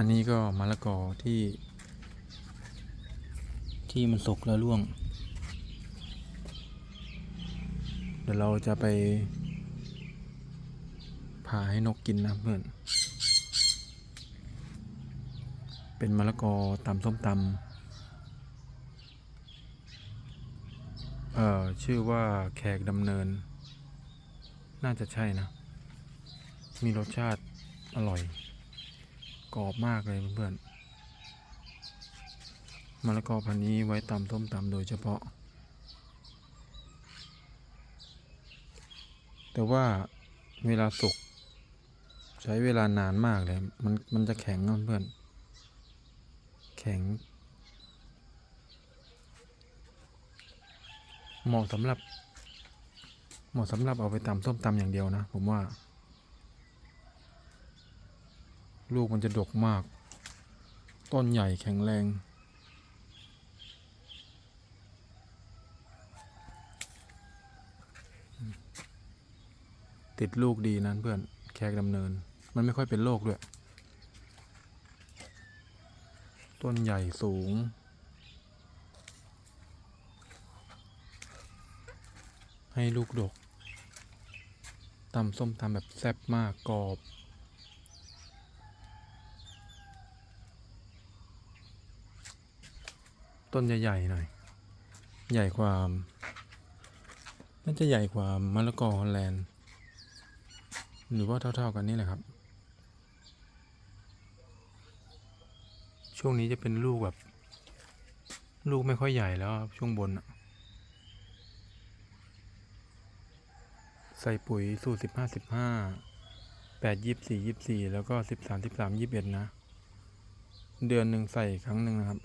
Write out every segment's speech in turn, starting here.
อันนี้ก็มะละกอที่ ที่มันสุกแล้วร่วง เดี๋ยวเราจะไปผ่าให้นกกินนะเพื่อน เป็นมะละกอตำส้มตำ เอ่อ ชื่อว่าแขกดำเนิน น่าจะใช่นะ มีรสชาติอร่อย กรอบมากเลยเพื่อนๆมะละกอพันนี้ไว้ตำส้มตำโดยเฉพาะ แต่ว่าเวลาสุกใช้เวลานานมากเลย มันมันจะแข็งนะเพื่อน แข็ง เหมาะสำหรับ เหมาะสำหรับเอาไปตำส้มตำอย่างเดียวนะ ผมว่า ลูกมันจะดกมาก ต้นใหญ่แข็งแรง ติดลูกดีนะเพื่อนแขกดำเนิน มันไม่ค่อยเป็นโรคด้วย ต้นใหญ่สูงให้ลูกดกตำส้มตำแบบแซ่บมากกรอบ ต้นใหญ่ๆหน่อย ใหญ่กว่าน่าจะใหญ่กว่ามะละกอฮอลแลนด์หรือว่าเท่าๆกันนี่แหละครับ ช่วงนี้จะเป็นลูกแบบ ลูกไม่ค่อยใหญ่แล้วช่วงบน ใส่ปุ๋ยสูตรสิบห้าสิบห้าแปดยี่สี่ยี่สี่แล้วก็สิบสามสิบสามยี่สิบเอ็ดนะ เดือนหนึ่งใส่ครั้งหนึ่งนะครับ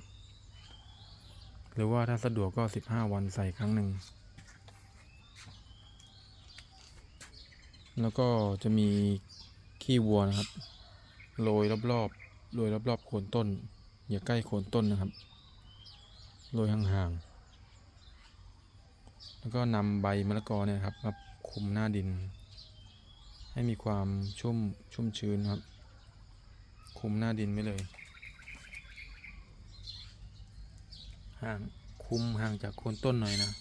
หรือว่าถ้าสะดวกก็สิบห้าวันใส่ครั้งหนึ่ง แล้วก็จะมีขี้วัวนะครับ โรยรอบๆ โรยรอบๆโคนต้น อย่าใกล้โคนต้นนะครับ โรยห่างๆ แล้วก็นำใบมะละกอเนี่ยครับมาคุมหน้าดิน ให้มีความชุ่มชุ่มชื้นครับ คุมหน้าดินไว้เลย ห่างคุมห่างจากโคนต้นหน่อยนะ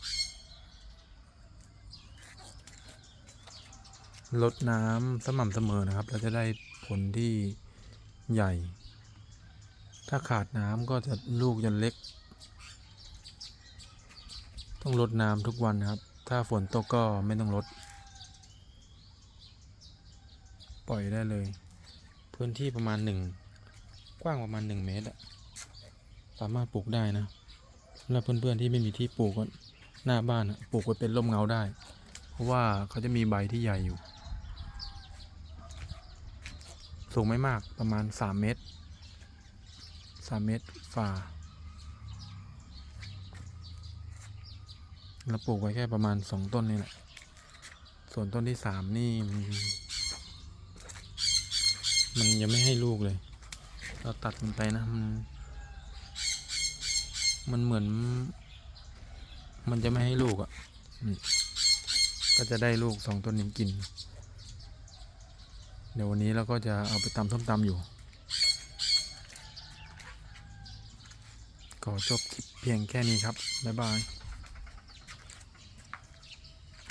ลดน้ำสม่ำเสมอนะครับ เราจะได้ผลที่ใหญ่ ถ้าขาดน้ำก็จะลูกจะเล็ก ต้องลดน้ำทุกวันนะครับ ถ้าฝนตกก็ไม่ต้องลด ปล่อยได้เลย พื้นที่ประมาณหนึ่งกว้างประมาณหนึ่งเมตรสามารถปลูกได้นะ สำหรับเพื่อนๆที่ไม่มีที่ปลูกก็หน้าบ้านปลูกไว้เป็นร่มเงาได้ เพราะว่าเขาจะมีใบที่ใหญ่อยู่ สูงไม่มากประมาณสามเมตรสามเมตรฝ่าเราปลูกไว้แค่ประมาณสองต้นนี่แหละ ส่วนต้นที่สามนี่มันมันยังไม่ให้ลูกเลย เราตัดมันไปนะมัน มันเหมือน มันจะไม่ให้ลูกอะ่ะก็จะได้ลูกสองต้นนี้กิน เดี๋ยววันนี้เราก็จะเอาไปตำส้มตำอยู่ ก็จบคลิปเพียงแค่นี้ครับ บ๊ายบาย